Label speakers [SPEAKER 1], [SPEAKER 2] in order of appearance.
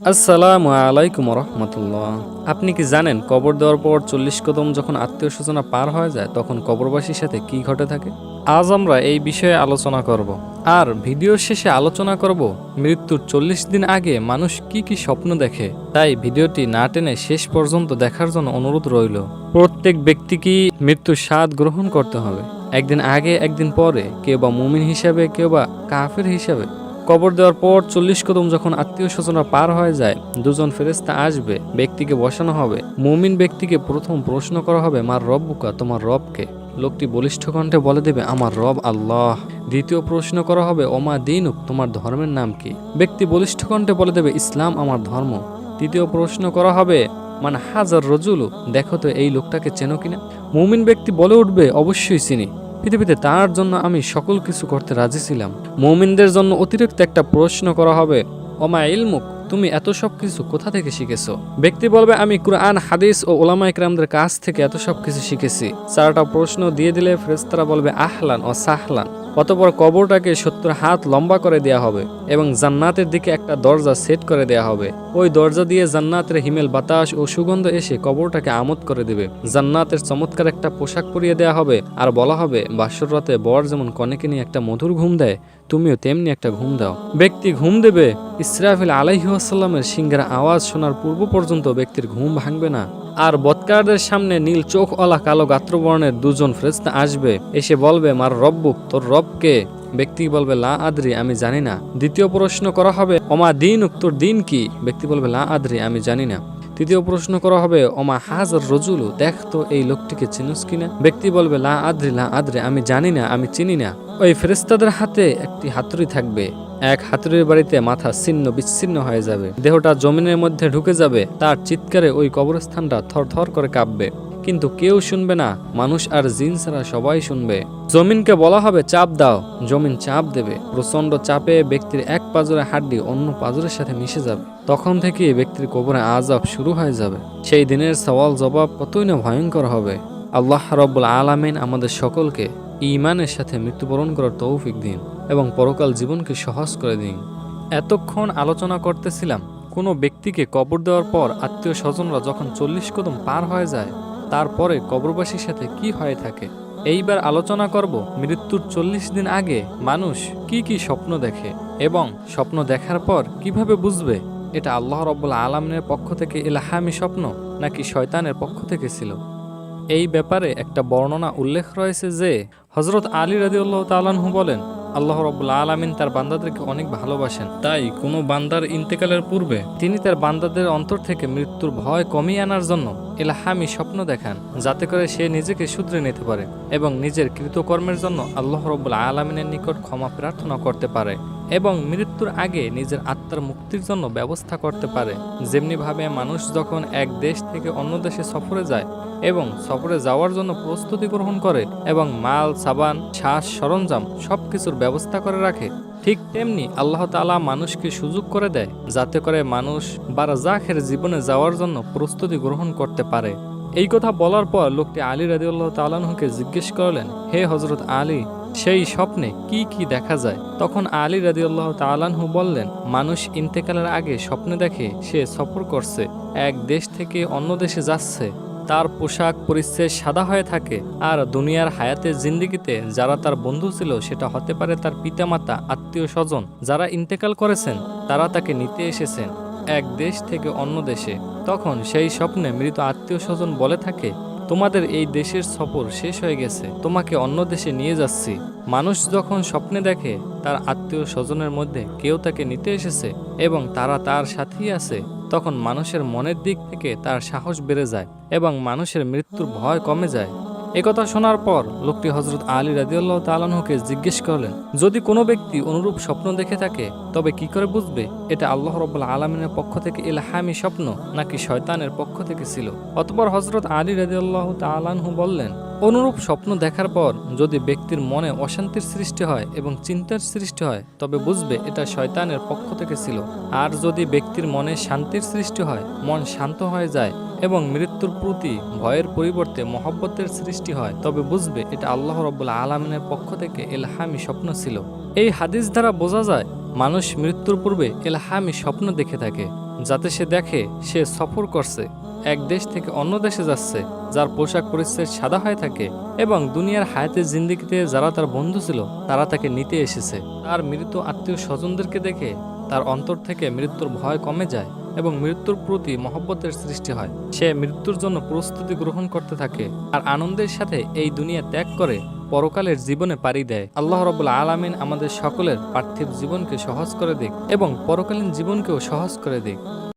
[SPEAKER 1] আসসালামু আলাইকুম রহমতুল্লাহ। আপনি কি জানেন কবর দেওয়ার পর চল্লিশ কদম যখন আত্মীয় স্বজনা পার হয়ে যায়, তখন কবরবাসীর সাথে কি ঘটে থাকে? আজ আমরা এই বিষয়ে আলোচনা করব। আর ভিডিওর শেষে আলোচনা করব, মৃত্যুর চল্লিশ দিন আগে মানুষ কি কি স্বপ্ন দেখে? তাই ভিডিওটি না টেনে শেষ পর্যন্ত দেখার জন্য অনুরোধ রইল। প্রত্যেক ব্যক্তিকেই মৃত্যুর স্বাদ গ্রহণ করতে হবে। একদিন আগে, একদিন পরে, কেউ বা মুমিন হিসাবে, কেউ বা কাফের হিসাবে। কবর দেওয়ার পর চল্লিশ কদম যখন আত্মীয় স্বজনরা পার হয়ে যায়, দুজন ফেরেস্তা আসবে, ব্যক্তিকে বসানো হবে। মুমিন ব্যক্তিকে প্রথম প্রশ্ন করা হবে, মার রব্বুকা, তোমার রবকে? লোকটি বলিষ্ঠ কণ্ঠে বলে দেবে, আমার রব আল্লাহ। দ্বিতীয় প্রশ্ন করা হবে, ওমা দিনুক, তোমার ধর্মের নাম কি? ব্যক্তি বলিষ্ঠ কণ্ঠে বলে দেবে, ইসলাম আমার ধর্ম। তৃতীয় প্রশ্ন করা হবে মানে হাজার রজুলু? দেখো তো এই লোকটাকে চেনো কিনা? মুমিন ব্যক্তি বলে উঠবে, অবশ্যই চিনি। পৃথিবীতে তার জন্য আমি সকল কিছু করতে রাজি ছিলাম। মৌমিনদের জন্য অতিরিক্ত একটা প্রশ্ন করা হবে অমায় ইলমুক, তুমি এত সব কিছু কোথা থেকে শিখেছো? ব্যক্তি বলবে, আমি কুরআন, হাদিস ও ওলামা ইকরামদের কাছ থেকে এত সব কিছু শিখেছি। চারটা প্রশ্ন দিয়ে দিলে ফ্রেস্তারা বলবে, আহলান ও সাহলান। অতপর কবরটাকে সত্তর হাত লম্বা করে দেয়া হবে। এবং জান্নাতের দিকে একটা দরজা সেট করে দেয়া হবে। ওই দরজা দিয়ে জান্নাতের হিমেল বাতাস ও সুগন্ধ এসে কবরটাকে আমোদ করে দেবে। জান্নাতের চমৎকার একটা পোশাক পরিয়ে দেয়া হবে আর বলা হবে, বাসর রাতে বর যেমন কনেকে নিয়ে একটা মধুর ঘুম দেয়, তুমিও তেমনি একটা ঘুম দাও। ব্যক্তি ঘুম দেবে, ইসরাফিল আলাইহাসাল্লামের সিংহের আওয়াজ শোনার পূর্ব পর্যন্ত ব্যক্তির ঘুম ভাঙবে না। আর বৎকারদের সামনে নীল চোখ চোখওয়ালা কালো গাত্রবর্ণের দুজন ফ্রেস্তা আসবে, এসে বলবে, মার রব্বুক, তোর রবকে ব্যক্তি বলবে, লা আদ্রি, আমি জানি না। দ্বিতীয় প্রশ্ন করা হবে অমা দিন তোর দিন কি? ব্যক্তি বলবে, লা আদ্রি, আমি জানি না। তৃতীয় প্রশ্ন করা হবে, ওমা হাজার রজুলু, দেখ তো এই লোকটিকে চিনুস কিনা ব্যক্তি বলবে, লা আদ্রি লা আদ্রি, আমি জানি না, আমি চিনি না। ওই ফেরেস্তাদের হাতে একটি হাতুড়ি থাকবে। এক হাতুড়ির বাড়িতে মাথা ছিন্ন, বিচ্ছিন্ন হয়ে যাবে। দেহটা জমিনের মধ্যে ঢুকে যাবে। তার চিৎকারে ওই কবরস্থানটা থরথর করে কাঁপবে। কিন্তু কেউ শুনবে না, মানুষ আর জিন ছাড়া সবাই শুনবে। জমিনকে বলা হবে চাপ দাও, জমিন চাপ দেবে। প্রচণ্ড চাপে ব্যক্তির এক পাজরে হাড্ডি অন্য পাজরের সাথে মিশে যাবে। তখন থেকে ব্যক্তির কবরে আজাব শুরু হয়ে যাবে। সেই দিনের সওয়াল জবাব কতই না ভয়ঙ্কর হবে। আল্লাহ রব্বুল আলামিন আমাদের সকলকে ইমানের সাথে মৃত্যুবরণ করার তৌফিক দিন এবং পরকাল জীবনকে সহজ করে দিন। এতক্ষণ আলোচনা করতেছিলাম, কোনো ব্যক্তিকে কবর দেওয়ার পর আত্মীয় স্বজনরা যখন চল্লিশ কদম পার হয়ে যায় তারপরে কবরবাসীর সাথে কি হয়ে থাকে? এইবার আলোচনা করব মৃত্যুর চল্লিশ দিন আগে মানুষ কি কি স্বপ্ন দেখে এবং স্বপ্ন দেখার পর কীভাবে বুঝবে? এটা আল্লাহ রব্বুল্লা আলমিনের পক্ষ থেকে এলাহামি স্বপ্ন নাকি শয়তানের পক্ষ থেকে ছিল? এই ব্যাপারে একটা বর্ণনা উল্লেখ রয়েছে যে হজরত আলী রাদিউল্লাহ তালানহু বলেন, আল্লাহ রব্বুল আলমিন তার বান্দাদেরকে অনেক ভালোবাসেন। তাই কোনো বান্দার ইন্তেকালের পূর্বে তিনি তার বান্দাদের অন্তর থেকে মৃত্যুর ভয় কমিয়ে আনার জন্য এলাহামি স্বপ্ন দেখান, যাতে করে সে নিজেকে শুধরে নিতে পারে এবং নিজের কৃতকর্মের জন্য আল্লাহ রব্বুল আলমিনের নিকট ক্ষমা প্রার্থনা করতে পারে এবং মৃত্যুর আগে নিজের আত্মার মুক্তির জন্য ব্যবস্থা করতে পারে। যেমনিভাবে মানুষ যখন এক দেশ থেকে অন্য দেশে সফরে যায় এবং সফরে যাওয়ার জন্য প্রস্তুতি গ্রহণ করে এবং মাল, সাবান, শ্বাস, সরঞ্জাম সব কিছুর ব্যবস্থা করে রাখে ঠিক তেমনি আল্লাহ তালা মানুষকে সুযোগ করে দেয়, যাতে করে মানুষ বারাজাখের জীবনে যাওয়ার জন্য প্রস্তুতি গ্রহণ করতে পারে। এই কথা বলার পর লোকটি আলী রাদিউল্লাহ তালানহুকে জিজ্ঞেস করলেন, হে হজরত আলী, সেই স্বপ্নে কি কি দেখা যায়? তখন আলী রাদিউল্লাহ তালানহু বললেন, মানুষ ইন্তেকালের আগে স্বপ্নে দেখে সে সফর করছে, এক দেশ থেকে অন্য দেশে যাচ্ছে। তার পোশাক পরিচ্ছেদ সাদা হয়ে থাকে। আর দুনিয়ার হায়াতের জিন্দিগিতে যারা তার বন্ধু ছিল, সেটা হতে পারে তার পিতামাতা, আত্মীয় স্বজন, যারা ইন্তেকাল করেছেন, তারা তাকে নিতে এসেছেন এক দেশ থেকে অন্য দেশে। তখন সেই স্বপ্নে মৃত আত্মীয় স্বজন বলে থাকে, তোমাদের এই দেশের সফর শেষ হয়ে গেছে, তোমাকে অন্য দেশে নিয়ে যাচ্ছি। মানুষ যখন স্বপ্নে দেখে, তার আত্মীয় স্বজনের মধ্যে কেউ তাকে নিতে এসেছে, এবং তারা তার সাথেই আছে তখন মানুষের মনের দিক থেকে তার সাহস বেড়ে যায় এবং মানুষের মৃত্যুর ভয় কমে যায়। একথা শোনার পর লোকটি হজরত আলী রাজিউল্লাহ তালানহুকে জিজ্ঞেস করলেন, যদি কোনো ব্যক্তি অনুরূপ স্বপ্ন দেখে থাকে, তবে কি করে বুঝবে এটা আল্লাহ রব্বুল্লা আলমিনের পক্ষ থেকে ইলহামি স্বপ্ন নাকি শয়তানের পক্ষ থেকে ছিল? অতপর হজরত আলী রাজিউল্লাহ তালানহু বললেন, অনুরূপ স্বপ্ন দেখার পর যদি ব্যক্তির মনে অশান্তির সৃষ্টি হয় এবং চিন্তার সৃষ্টি হয়, তবে বুঝবে এটা শয়তানের পক্ষ থেকে ছিল। আর যদি ব্যক্তির মনে শান্তির সৃষ্টি হয়, মন শান্ত হয়ে যায় এবং মৃত্যুর প্রতি ভয়ের পরিবর্তে মহব্বতের সৃষ্টি হয়, তবে বুঝবে এটা আল্লাহ রব্বুল আলমিনের পক্ষ থেকে এলহামি স্বপ্ন ছিল। এই হাদিস দ্বারা বোঝা যায়, মানুষ মৃত্যুর পূর্বে এলহামি স্বপ্ন দেখে থাকে, যাতে সে দেখে সে সফর করছে, এক দেশ থেকে অন্য দেশে যাচ্ছে, যার পোশাক পরিচ্ছদ সাদা হয়ে থাকে এবং দুনিয়ার হায়াতের জিন্দিগিতে যারা তার বন্ধু ছিল, তারা তাকে নিতে এসেছে। তার মৃত আত্মীয় স্বজনদেরকে দেখে তার অন্তর থেকে মৃত্যুর ভয় কমে যায়। এবং মৃত্যুর প্রতি মহব্বতের সৃষ্টি হয়। সে মৃত্যুর জন্য প্রস্তুতি গ্রহণ করতে থাকে আর আনন্দের সাথে এই দুনিয়া ত্যাগ করে পরকালের জীবনে পাড়ি দেয়। আল্লাহ রবুল্লা আলামিন আমাদের সকলের পার্থিব জীবনকে সহজ করে দিক এবং পরকালীন জীবনকেও সহজ করে দিক।